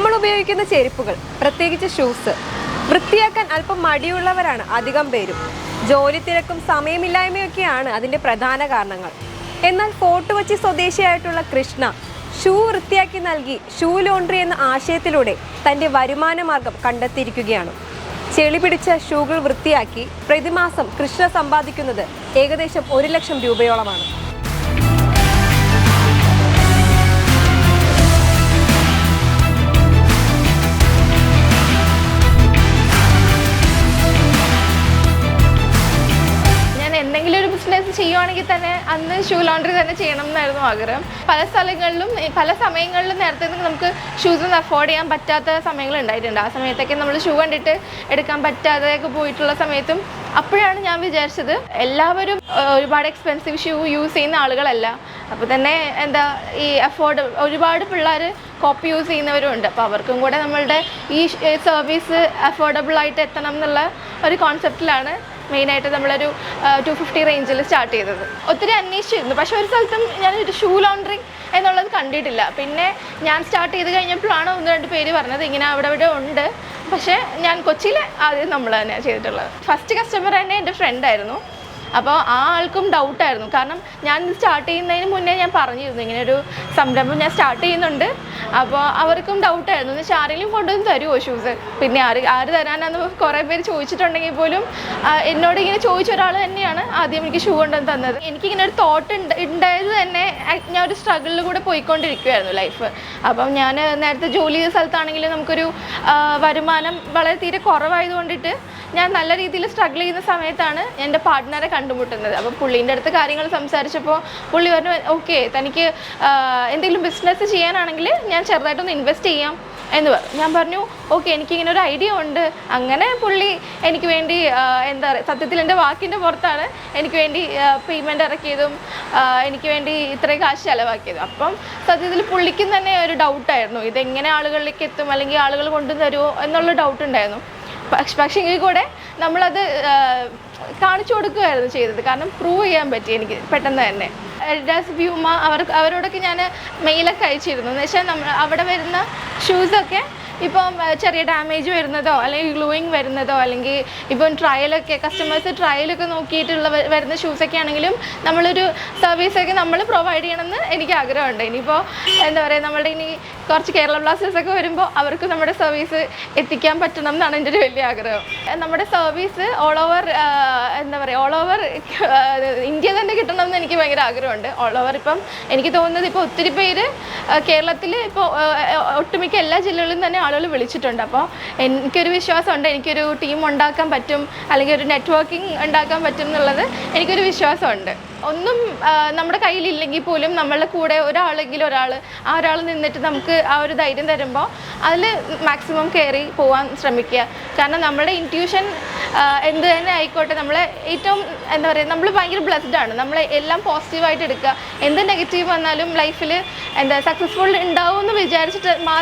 ഉപയോഗിക്കുന്ന ചെരുപ്പുകൾ പ്രത്യേകിച്ച് ഷൂസ് വൃത്തിയാക്കാൻ അല്പം മടിയുള്ളവരാണ് അധികം പേരും. ജോലി തിരക്കും സമയമില്ലായ്മയൊക്കെയാണ് അതിന്റെ പ്രധാന കാരണങ്ങൾ. എന്നാൽ ഫോർട്ട് കൊച്ചി സ്വദേശിയായിട്ടുള്ള കൃഷ്ണ ഷൂ വൃത്തിയാക്കി നൽകി ഷൂ ലോണ്ടറി എന്ന ആശയത്തിലൂടെ തന്റെ വരുമാന മാർഗം കണ്ടെത്തിയിരിക്കുകയാണ്. ചെളി പിടിച്ച ഷൂകൾ വൃത്തിയാക്കി പ്രതിമാസം കൃഷ്ണ സമ്പാദിക്കുന്നത് ഏകദേശം ഒരു ലക്ഷം രൂപയോളമാണ്. ബിസിനസ് ചെയ്യുവാണെങ്കിൽ തന്നെ അന്ന് ഷൂ ലോണ്ടറി തന്നെ ചെയ്യണം എന്നായിരുന്നു ആഗ്രഹം. പല സ്ഥലങ്ങളിലും പല സമയങ്ങളിലും നേരത്തെ നമുക്ക് ഷൂസ് ഒന്നും അഫോർഡ് ചെയ്യാൻ പറ്റാത്ത സമയങ്ങൾ ഉണ്ടായിട്ടുണ്ട്. ആ സമയത്തൊക്കെ നമ്മൾ ഷൂ കണ്ടിട്ട് എടുക്കാൻ പറ്റാതെയൊക്കെ പോയിട്ടുള്ള സമയത്തും അപ്പോഴാണ് ഞാൻ വിചാരിച്ചത് എല്ലാവരും ഒരുപാട് എക്സ്പെൻസീവ് ഷൂ യൂസ് ചെയ്യുന്ന ആളുകളല്ല. അപ്പോൾ തന്നെ എന്താ ഈ അഫോർഡ് ഒരുപാട് പിള്ളേർ കോപ്പി യൂസ് ചെയ്യുന്നവരും ഉണ്ട്. അപ്പോൾ അവർക്കും കൂടെ നമ്മളുടെ ഈ സർവീസ് അഫോർഡബിൾ ആയിട്ട് എത്തണം എന്നുള്ള ഒരു കോൺസെപ്റ്റിലാണ് മെയിനായിട്ട് നമ്മളൊരു ടു ഫിഫ്റ്റി റേഞ്ചിൽ സ്റ്റാർട്ട് ചെയ്തത്. ഒത്തിരി അന്വേഷിച്ചിരുന്നു. പക്ഷേ ഒരു സ്ഥലത്തും ഞാനൊരു ഷൂ ലോണ്ടറി എന്നുള്ളത് കണ്ടിട്ടില്ല. പിന്നെ ഞാൻ സ്റ്റാർട്ട് ചെയ്ത് കഴിഞ്ഞപ്പോഴാണ് ഒന്ന് രണ്ട് പേര് പറഞ്ഞത് ഇങ്ങനെ അവിടെ ഇവിടെ ഉണ്ട്. പക്ഷേ ഞാൻ കൊച്ചിയിൽ ആദ്യം നമ്മൾ തന്നെയാണ് ചെയ്തിട്ടുള്ളത്. ഫസ്റ്റ് കസ്റ്റമർ തന്നെ എന്റെ ഫ്രണ്ടായിരുന്നു അപ്പോൾ ആ ആൾക്കും ഡൗട്ടായിരുന്നു കാരണം ഞാൻ സ്റ്റാർട്ട് ചെയ്യുന്നതിന് മുന്നേ ഞാൻ പറഞ്ഞിരുന്നു ഇങ്ങനെ ഒരു സംരംഭം ഞാൻ സ്റ്റാർട്ട് ചെയ്യുന്നുണ്ട്. അപ്പോൾ അവർക്കും ഡൗട്ടായിരുന്നു എന്ന് വെച്ചാൽ ആരെങ്കിലും കൊണ്ടുവന്ന് തരുമോ ഷൂസ് പിന്നെ ആര് ആര് തരാനാന്ന് കുറേ പേര് ചോദിച്ചിട്ടുണ്ടെങ്കിൽ പോലും എന്നോട് ഇങ്ങനെ ചോദിച്ച ഒരാൾ തന്നെയാണ് ആദ്യം എനിക്ക് ഷൂ കൊണ്ടുവന്ന് തന്നത്. എനിക്കിങ്ങനെ ഒരു തോട്ട് ഉണ്ടായത് തന്നെ ഞാൻ ഒരു സ്ട്രഗിളിൽ കൂടെ ലൈഫ് അപ്പം ഞാൻ നേരത്തെ ജോലി ചെയ്ത സ്ഥലത്താണെങ്കിലും നമുക്കൊരു വരുമാനം വളരെ തീരെ കുറവായതുകൊണ്ടിട്ട് ഞാൻ നല്ല രീതിയിൽ സ്ട്രഗിൾ ചെയ്യുന്ന സമയത്താണ് എന്റെ പാർട്ട്ണറെ കണ്ടുമുട്ടുന്നത്. അപ്പോൾ പുള്ളീന്റെ അടുത്ത് കാര്യങ്ങൾ സംസാരിച്ചപ്പോൾ പുള്ളി പറഞ്ഞു ഓക്കെ തനിക്ക് എന്തെങ്കിലും ബിസിനസ് ചെയ്യാനാണെങ്കിൽ ഞാൻ ചെറുതായിട്ടൊന്ന് ഇൻവെസ്റ്റ് ചെയ്യാം. എന്ന് പറഞ്ഞു ഞാൻ പറഞ്ഞു ഓക്കെ എനിക്കിങ്ങനെ ഒരു ഐഡിയ ഉണ്ട്. അങ്ങനെ പുള്ളി എനിക്ക് വേണ്ടി എന്താ പറയുക സത്യത്തിൽ എന്റെ വാക്കിന്റെ പുറത്താണ് എനിക്ക് വേണ്ടി പേയ്മെന്റ് ഇറക്കിയതും എനിക്ക് വേണ്ടി ഇത്രയും കാശ് ചിലവാക്കിയതും. അപ്പം സത്യത്തിൽ പുള്ളിക്കും തന്നെ ഒരു ഡൗട്ടായിരുന്നു ഇതെങ്ങനെ ആളുകളിലേക്ക് എത്തും? അല്ലെങ്കിൽ ആളുകൾ കൊണ്ടുതരുമോ എന്നുള്ള ഡൗട്ട് ഉണ്ടായിരുന്നു. പക്ഷെ പക്ഷേ എങ്കിൽ കൂടെ നമ്മളത് കാണിച്ചു കൊടുക്കുകയായിരുന്നു ചെയ്തത്. കാരണം പ്രൂവ് ചെയ്യാൻ പറ്റി എനിക്ക് പെട്ടെന്ന് തന്നെ. എൽഡാസ് വ്യൂമ അവർ അവരോടൊക്കെ ഞാൻ മെയിലൊക്കെ അയച്ചിരുന്നു. എന്ന് വെച്ചാൽ നമ്മൾ അവിടെ വരുന്ന ഷൂസൊക്കെ ഇപ്പം ചെറിയ ഡാമേജ് വരുന്നതോ അല്ലെങ്കിൽ ഗ്ലൂയിങ് വരുന്നതോ അല്ലെങ്കിൽ ഇപ്പം ട്രയലൊക്കെ കസ്റ്റമേഴ്സ് ട്രയലൊക്കെ നോക്കിയിട്ടുള്ള വരുന്ന ഷൂസൊക്കെ ആണെങ്കിലും നമ്മളൊരു സർവീസൊക്കെ നമ്മൾ പ്രൊവൈഡ് ചെയ്യണമെന്ന് എനിക്ക് ആഗ്രഹമുണ്ട്. ഇനിയിപ്പോൾ എന്താ പറയുക നമ്മുടെ ഇനി കുറച്ച് കേരള ബ്ലാസ്റ്റേഴ്സ് ഒക്കെ വരുമ്പോൾ അവർക്ക് നമ്മുടെ സർവീസ് എത്തിക്കാൻ പറ്റണം എന്നാണ് എന്റെ ഒരു വലിയ ആഗ്രഹം. നമ്മുടെ സർവീസ് ഓൾ ഓവർ പറയുക ഓൾ ഓവർ ഇന്ത്യ തന്നെ കിട്ടണം എന്ന് എനിക്ക് ഭയങ്കര ആഗ്രഹമുണ്ട്. ഓൾ ഓവർ ഇപ്പം എനിക്ക് തോന്നുന്നത് ഇപ്പോൾ ഒത്തിരി പേര് കേരളത്തിൽ ഇപ്പോൾ ഒട്ടുമിക്ക എല്ലാ ജില്ലകളിലും തന്നെ ആളുകൾ വിളിച്ചിട്ടുണ്ട്. അപ്പോൾ എനിക്കൊരു വിശ്വാസമുണ്ട് എനിക്കൊരു ടീം ഉണ്ടാക്കാൻ പറ്റും അല്ലെങ്കിൽ ഒരു നെറ്റ്വർക്കിംഗ് ഉണ്ടാക്കാൻ പറ്റും എന്നുള്ളത് എനിക്കൊരു വിശ്വാസമുണ്ട്. ഒന്നും നമ്മുടെ കയ്യിലില്ലെങ്കിൽ പോലും നമ്മളുടെ കൂടെ ഒരാളെങ്കിലും ഒരാൾ ആ ഒരാൾ നിന്നിട്ട് നമുക്ക് ആ ഒരു ധൈര്യം തരുമ്പോൾ അതിൽ മാക്സിമം കയറി പോകാൻ ശ്രമിക്കുക. കാരണം നമ്മുടെ ഇന്റ്യൂഷൻ എന്ത് തന്നെ ആയിക്കോട്ടെ നമ്മൾ ഏറ്റവും എന്താ പറയുക നമ്മൾ ഭയങ്കര ബ്ലെസ്ഡ് ആണ്. നമ്മൾ എല്ലാം പോസിറ്റീവായിട്ട് എടുക്കുക. എന്ത് നെഗറ്റീവ് വന്നാലും ലൈഫിൽ എന്താ സക്സസ്ഫുൾ ഉണ്ടാവും എന്ന് വിചാരിച്ചിട്ട് മാ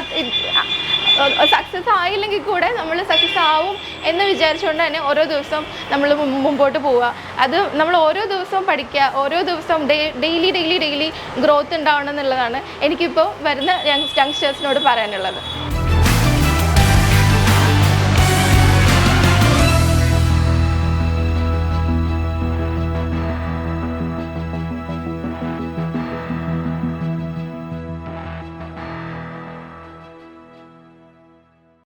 സക്സസ് ആയില്ലെങ്കിൽ കൂടെ നമ്മൾ സക്സസ് ആവും എന്ന് വിചാരിച്ചുകൊണ്ട് തന്നെ ഓരോ ദിവസവും നമ്മൾ മുമ്പോട്ട് പോവുക. അത് നമ്മൾ ഓരോ ദിവസവും പഠിക്കുക ഓരോ ദിവസവും ഡെയിലി ഡെയിലി ഡെയിലി ഗ്രോത്ത് ഉണ്ടാവണം എന്നുള്ളതാണ് എനിക്കിപ്പോൾ വരുന്ന യങ്സ്റ്റേഴ്സിനോട് പറയാനുള്ളത്.